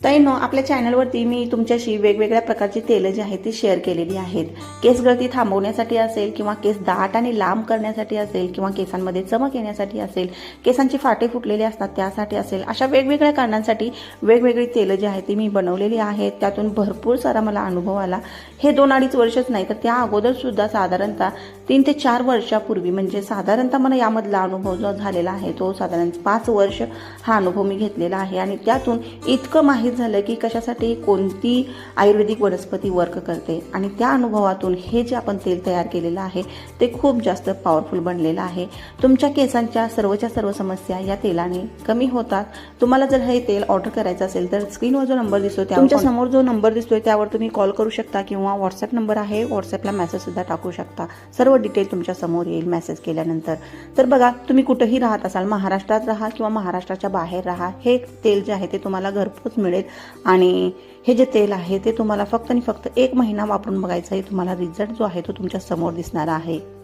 ताईनो आपल्या चॅनलवरती मी तुमच्याशी वेगवेगळ्या प्रकारची तेलं जी आहेत ती शेअर केलेली आहेत. केस गळती थांबवण्यासाठी असेल किंवा केस दाट आणि लांब करण्यासाठी असेल किंवा केसांमध्ये चमक येण्यासाठी असेल केसांची फाटे फुटलेले असतात त्यासाठी असेल अशा वेगवेगळ्या कारणांसाठी वेगवेगळी तेलं जी आहेत ती मी बनवलेली आहेत. त्यातून भरपूर सारा मला अनुभव आला. हे दोन अडीच वर्षच नाही तर त्या अगोदरसुद्धा साधारणतः तीन ते चार वर्षापूर्वी म्हणजे साधारणतः मला यामधला अनुभव जो झालेला आहे तो साधारण पाच वर्ष हा अनुभव मी घेतलेला आहे. आणि त्यातून इतकं माहिती झालं की कशासाठी कोणती आयुर्वेदिक वनस्पती वर्क करते. आणि त्या अनुभवातून हे जे आपण तेल तयार केलेलं आहे ते खूप जास्त पॉवरफुल बनलेलं आहे. तुमच्या केसांच्या सर्वच्या सर्व समस्या या तेलाने कमी होतात. तुम्हाला जर हे तेल ऑर्डर करायचं असेल तर स्क्रीनवर जो नंबर दिसतो त्या तुमच्यासमोर जो नंबर दिसतोय त्यावर तुम्ही कॉल करू शकता किंवा व्हॉट्सअप नंबर आहे. व्हॉट्सअपला मेसेज सुद्धा टाकू शकता. सर्व डिटेल तुमच्यासमोर येईल मेसेज केल्यानंतर. तर बघा तुम्ही कुठेही राहत असाल महाराष्ट्रात राहा किंवा महाराष्ट्राच्या बाहेर राहा हे तेल जे आहे ते तुम्हाला घरपोच मिळेल आणि हे जे तेल आहे ते तुम्हाला फक्त आणि फक्त एक महिना वापरून बघायचं आहे. तुम्हाला रिझल्ट जो आहे तो तुमच्यासमोर दिसणार आहे.